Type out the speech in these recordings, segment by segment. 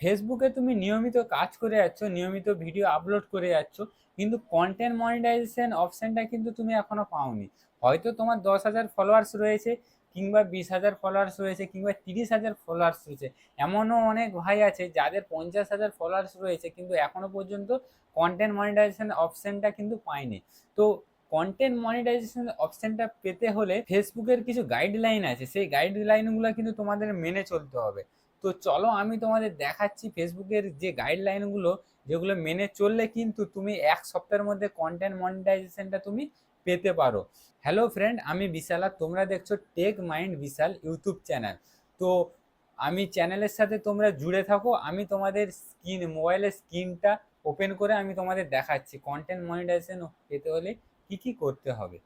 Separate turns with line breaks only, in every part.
ফেসবুকে তুমি নিয়মিত কাজ করে যাচ্ছ, নিয়মিত ভিডিও আপলোড করে যাচ্ছ, কিন্তু কন্টেন্ট মনিটাইজেশন অপশানটা কিন্তু তুমি এখনও পাওনি। হয়তো তোমার দশ হাজার ফলোয়ার্স রয়েছে, কিংবা বিশ হাজার ফলোয়ার্স রয়েছে, কিংবা তিরিশ হাজার ফলোয়ার্স রয়েছে। এমনও অনেক ভাই আছে যাদের পঞ্চাশ হাজার ফলোয়ার্স রয়েছে, কিন্তু এখনও পর্যন্ত কন্টেন্ট মনিটাইজেশন অপশানটা কিন্তু পায়নি। তো কন্টেন্ট মনিটাইজেশন অপশানটা পেতে হলে ফেসবুকের কিছু গাইডলাইন আছে। সেই গাইডলাইনগুলো কিন্তু তোমাদের মেনে চলতে হবে। তো চলো আমি তোমাদের দেখাচ্ছি ফেসবুকের যে গাইডলাইনগুলো যেগুলো মেনে চললে কিন্তু তুমি এক সপ্তাহের মধ্যে কন্টেন্ট মনিটাইজেশনটা তুমি পেতে পারো। হ্যালো ফ্রেন্ড আমি বিশাল আর তোমরা দেখছ tech mind Bishal YouTube channel তো আমি চ্যানেলের সাথে তোমরা জুড়ে থাকো, আমি তোমাদের স্ক্রিন মোবাইলের স্ক্রিনটা ওপেন করে আমি তোমাদের দেখাচ্ছি। কন্টেন্ট মনিটাইজেশন পেতে হলে কি কি করতে হবে?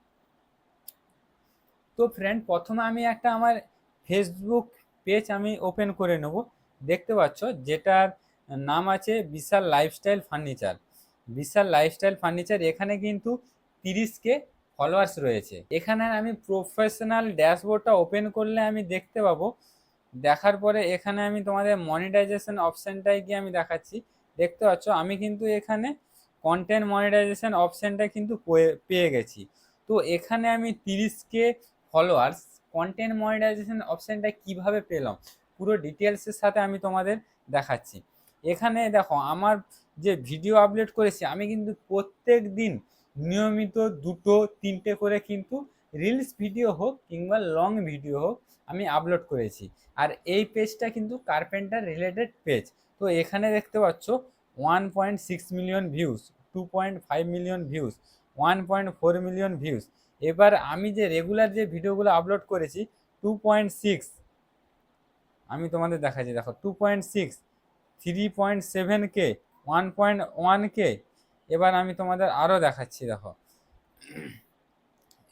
তো ফ্রেন্ড প্রথমে আমি একটা আমার ফেসবুক পেজ আমি ওপেন করে নেব। দেখতে পাচ্ছ যেটার নাম আছে Bishal lifestyle furniture Bishal lifestyle furniture এখানে কিন্তু তিরিশকে ফলোয়ার্স রয়েছে। এখানে আমি প্রফেশনাল ড্যাশবোর্ডটা ওপেন করলে আমি দেখতে পাবো। দেখার পরে এখানে আমি তোমাদের মনিটাইজেশন অপশানটাই গিয়ে আমি দেখাচ্ছি। দেখতে পাচ্ছ আমি কিন্তু এখানে কন্টেন্ট মনিটাইজেশন অপশানটা কিন্তু পেয়ে- পেয়ে গেছি। তো এখানে আমি তিরিশকে ফলোয়ার্স কন্টেন্ট মনিটাইজেশন অপশানটা কীভাবে পেলাম? পুরো ডিটেলসের সাথে আমি তোমাদের দেখাচ্ছি। এখানে দেখো, আমার যে ভিডিও আপলোড করেছি, আমি কিন্তু প্রত্যেক দিন নিয়মিত দুটো, তিনটে করে কিন্তু রিলস ভিডিও হোক কিংবা লং ভিডিও হোক আমি আপলোড করেছি। আর এই পেজটা কিন্তু কার্পেন্টার রিলেটেড পেজ তো এখানে দেখতে পাচ্ছ one point six million views two point five million views one point four million views এবার আমি যে রেগুলার যে ভিডিওগুলো আপলোড করেছি টু পয়েন্ট সিক্স আমি তোমাদের দেখাচ্ছি, দেখো two point six three point seven K one point one K এবার আমি তোমাদের আরও দেখাচ্ছি, দেখো।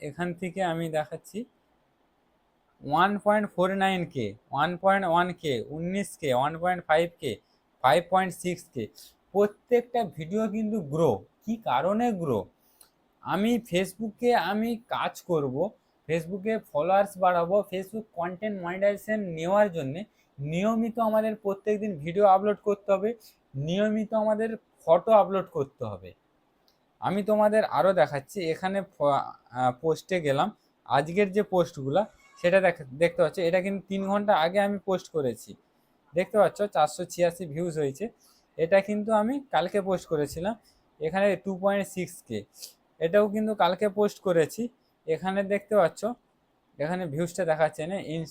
এখান থেকে আমি দেখাচ্ছি one point four nine K one point one K উনিশ K one point five K five point six K প্রত্যেকটা ভিডিও কিন্তু গ্রো কি কারণে গ্রো আমি ফেসবুকে আমি কাজ করব ফেসবুকে ফলোয়ার্স বাড়াবো ফেসবুক কন্টেন্ট মনিটাইজেশন নেওয়ার জন্যে নিয়মিত আমাদের প্রত্যেক দিন ভিডিও আপলোড করতে হবে, নিয়মিত আমাদের ফটো আপলোড করতে হবে। আমি তোমাদের আরও দেখাচ্ছি, এখানে পোস্টে গেলাম, আজকের যে পোস্টগুলো সেটা দেখ, দেখতে পাচ্ছ, এটা কিন্তু তিন ঘণ্টা আগে আমি পোস্ট করেছি। দেখতে পাচ্ছ, চারশো ছিয়াশি ভিউজ হয়েছে, এটা কিন্তু আমি কালকে পোস্ট করেছিলাম, এখানে টু পয়েন্ট সিক্স কে এটাও কিন্তু কালকে পোস্ট করেছি। এখানে দেখতে পাচ্ছ, এখানে ভিউজটা দেখাচ্ছে না ইন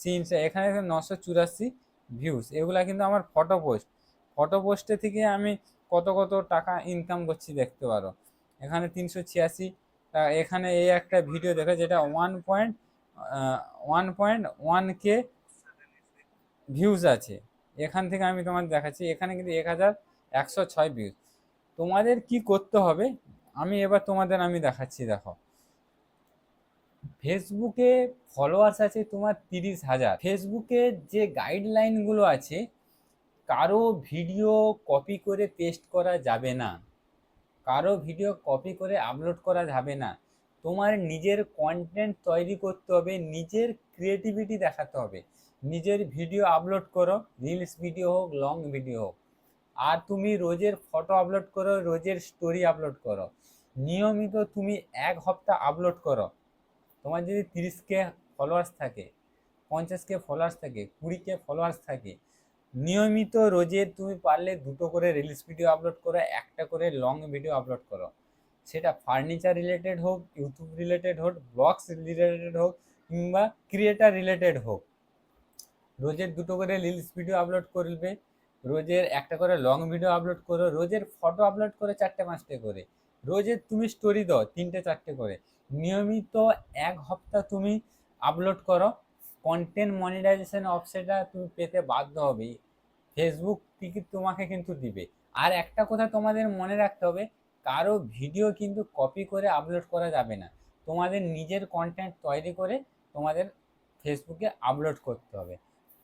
সিনস এখানে নশো চুরাশি ভিউজ এগুলা কিন্তু আমার ফটো পোস্ট ফটো পোস্টে থেকে আমি কত কত টাকা ইনকাম করছি দেখতে পারো। এখানে তিনশো ছিয়াশি এখানে এই একটা ভিডিও দেখো যেটা one point one point one K views আছে। এখান থেকে আমি তোমার দেখাচ্ছি, এখানে কিন্তু এক হাজার একশো ছয় ভিউজ তোমাদের কি করতে হবে? আমি এবার তোমাদের, আমি দেখাচ্ছি, দেখো। ফেসবুকে ফলোয়ার্স আছে তোমার তিরিশ হাজার। ফেসবুকে যে গাইডলাইনগুলো আছে, কারও ভিডিও কপি করে পেস্ট করা যাবে না। কারও ভিডিও কপি করে আপলোড করা যাবে না। তোমার নিজের কন্টেন্ট তৈরি করতে হবে, নিজের ক্রিয়েটিভিটি দেখাতে হবে। নিজের ভিডিও আপলোড করো রিলস ভিডিও হোক লং ভিডিও হোক। আর তুমি রোজের ফটো আপলোড করো, রোজের স্টোরি আপলোড করো। নিয়মিত তুমি এক হপ্তাহ আপলোড করো। তোমার যদি তিরিশ কে ফলোয়ার্স থাকে পঞ্চাশ কে ফলোয়ার্স থাকে কুড়ি কে ফলোয়ার্স থাকে, নিয়মিত রোজের তুমি পারলে দুটো করে রিলস ভিডিও আপলোড করো, একটা করে লং ভিডিও আপলোড করো। সেটা ফার্নিচার রিলেটেড হোক ইউটিউব রিলেটেড হোক ব্লগস রিলেটেড হোক, কিংবা ক্রিয়েটার রিলেটেড হোক। রোজের দুটো করে রিলস ভিডিও আপলোড করবে রোজের একটা করে লং ভিডিও আপলোড করো, রোজের ফটো আপলোড করে চারটে পাঁচটে করে। রোজের তুমি স্টোরি দাও তিনটে চারটে করে। নিয়মিত এক হপ্তাহ তুমি আপলোড করো। কন্টেন্ট মনিটাইজেশন অপশনটা তুমি পেতে বাধ্য হবে। ফেসবুক টিকিট তোমাকে কিন্তু দিবে। আর একটা কথা তোমাদের মনে রাখতে হবে, কারও ভিডিও কিন্তু কপি করে আপলোড করা যাবে না। তোমাদের নিজের কন্টেন্ট তৈরি করে তোমাদের ফেসবুকে আপলোড করতে হবে।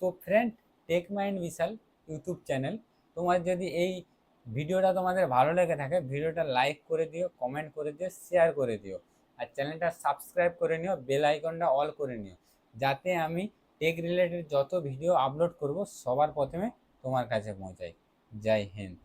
তো friend tech mind Bishal YouTube channel তোমার যদি এই ভিডিওটা তোমাদের ভালো লেগে থাকে, ভিডিওটা লাইক করে দিও কমেন্ট করে দিও শেয়ার করে দিও। আর চ্যানেলটা সাবস্ক্রাইব করে নিও বেল আইকনটা অল করে নিও। যাতে আমি টেক রিলেটেড যত ভিডিও আপলোড করব, সবার প্রথমে তোমার কাছে পৌঁছায় জয় হিন্দ।